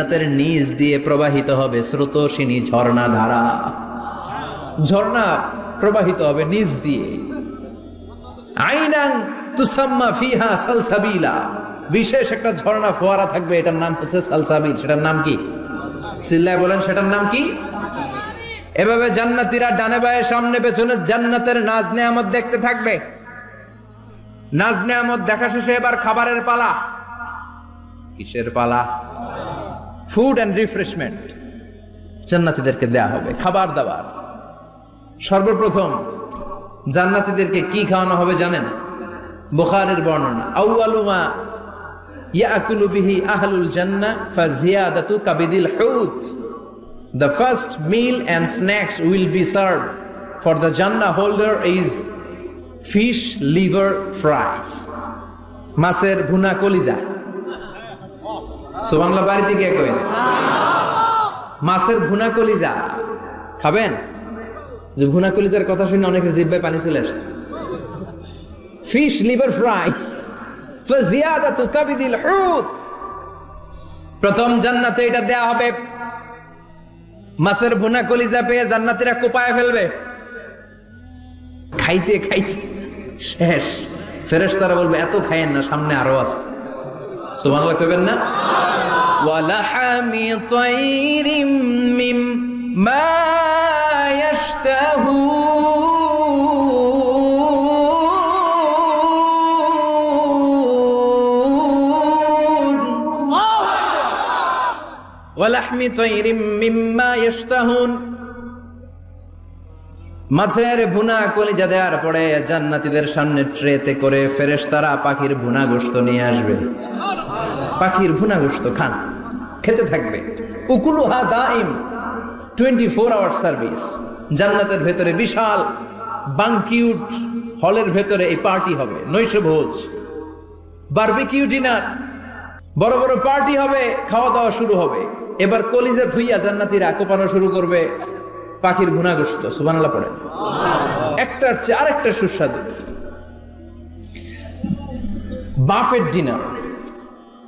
জান্নাতের নিচ দিয়ে প্রবাহিত হবে স্রোতসিনী ঝর্ণা ধারা। ঝর্ণা প্রবাহিত হবে নিচ দিয়ে। আইনাং তুসাম্মা ফিহা সালসাবিলা। বিশেষ একটা ঝর্ণা ফোয়ারা থাকবে, এটার নাম হচ্ছে সালসাবিল। সেটার নাম কি? চিল্লায় বলেন, সেটার নাম কি? এভাবে জান্নাতীরা ডানে বায়ে সামনে পেছনে জান্নাতের নাজ নেয়ামত দেখতে থাকবে। নাজ নেয়ামত দেখা শেষে এবার খাবারের পালা। কিসের পালা? ফুড অ্যান্ড রিফ্রেশমেন্ট জান্নাতীদেরকে দেয়া হবে। খাবার দাবার। সর্বপ্রথম জান্নাতীদেরকে কি খাওয়ানো হবে জানেন? বুখারের বর্ণনা আউয়ালুমা ইয়াকুলু বিহি আহলুল জান্নাহ ফাজিয়াদাতু কাবিদিল হুত The first meal and snacks will be served for the Jannah holder is fish liver fry. মাছের ভুনা কলিজা। সোবাংলা বাড়িতে গিয়ে কই মাছের ভুনা কলিজা। খাবেন? যে ভুনা কলিজার কথা শুনে অনেকের জিব্বায় পানি চলে আসছে। ফিশ লিভার ফ্রাই ফাজিয়াদাতু কাবিদিল হুত প্রথম জান্নাতে এটা দেয়া হবে। মাছের ভুনা কলিজা পেয়ে জান্নাতীরা কোপায় ফেলবে। খাইতে খাইতে। শেষ। ফেরেশতারা বলবে, এত খাইয়েন না, সামনে আরও আছে। সুবহানাল্লাহ কইবেন না? ওয়ালাহামি তাইরিম মিম্মা ইয়াশতাহুন ওয়ালাহমি তাইরিম মিম্মা ইয়াশতাহুন। মাছের ভুনা কলিজা দেওয়ার পরে জান্নাতীদের সামনে ট্রেতে করে ফেরেশতারা পাখির ভুনা গোস্ত নিয়ে আসবে। পাখির ভুনা গোশত খান। খেতে থাকবে। উকুলুহা দাইম টোয়েন্টি ফোর আওয়ার সার্ভিস জান্নাতের ভেতরে বিশাল বাংকিউট হলের ভেতরে এই পার্টি হবে। নৈশ ভোজ। বারবিকিউ ডিনার বড় বড় পার্টি হবে খাওয়া দাওয়া শুরু হবে। এবার কলিজা ধুইয়া জান্নাতিরা কোপানো শুরু করবে। পাখির ভুনাগ্রস্ত সুবানাল্লাহ পড়ে একটার চেয়ে আরেকটা সুস্বাদু। বাফেট ডিনার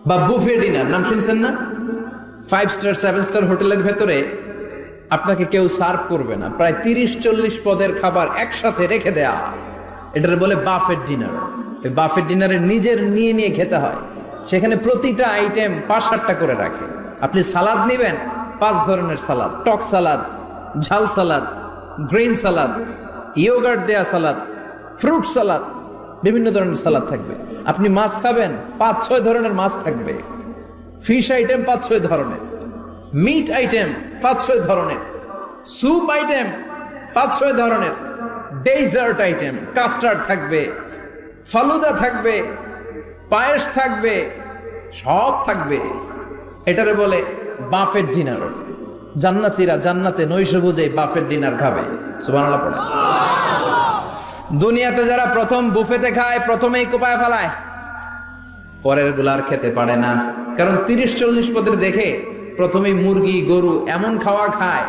বা বুফে ডিনার, নাম শুনছেন না? ফাইভ স্টার সেভেন স্টার হোটেলের ভেতরে আপনাকে কেউ সার্ভ করবে না। প্রায় তিরিশ, চল্লিশ পদের খাবার একসাথে রেখে দেয়া। এটার বলে বাফের ডিনার। বাফেট ডিনারে নিজের নিয়ে নিয়ে খেতে হয়। সেখানে প্রতিটা আইটেম পাঁচ, সাতটা করে রাখে। আপনি সালাদ নেবেন, পাঁচ ধরনের সালাদ। টক সালাদ, ঝাল সালাদ, গ্রিন সালাদ ইয়োগার্ট দেয়া সালাদ ফ্রুট সালাদ বিভিন্ন ধরনের সালাদ থাকবে। আপনি মাছ খাবেন, পাঁচ, ছয় ধরনের মাছ থাকবে। ফিশ আইটেম পাঁচ, ছয় ধরনের। মিট আইটেম পাঁচ, ছয় ধরনের। স্যুপ আইটেম পাঁচ, ছয় ধরনের। ডেজার্ট আইটেম, কাস্টার্ড থাকবে। ফালুদা থাকবে। পায়েস থাকবে। সব থাকবে। এটারে বলে বাফের ডিনার। জান্নাতিরা জান্নাতে নৈশ বুঝে বাফের ডিনার খাবে। সুবহানাল্লাহ পড়ে দুনিয়াতে যারা প্রথম বুফেতে খায়, প্রথমেই কোপায় ফেলায়। পরেরগুলার খেতে পারে না। কারণ তিরিশ চল্লিশ পদের দেখে প্রথমেই মুরগি, গরু এমন খাওয়া খায়,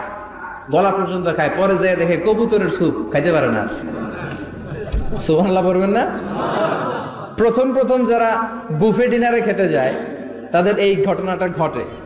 গলা পর্যন্ত খায়, পরে যায় দেখে কবুতরের স্যুপ খাইতে পারে না। সুবহানাল্লাহ বলবেন না? প্রথম প্রথম যারা বুফে ডিনারে খেতে যায়, তাদের এই ঘটনাটা ঘটে।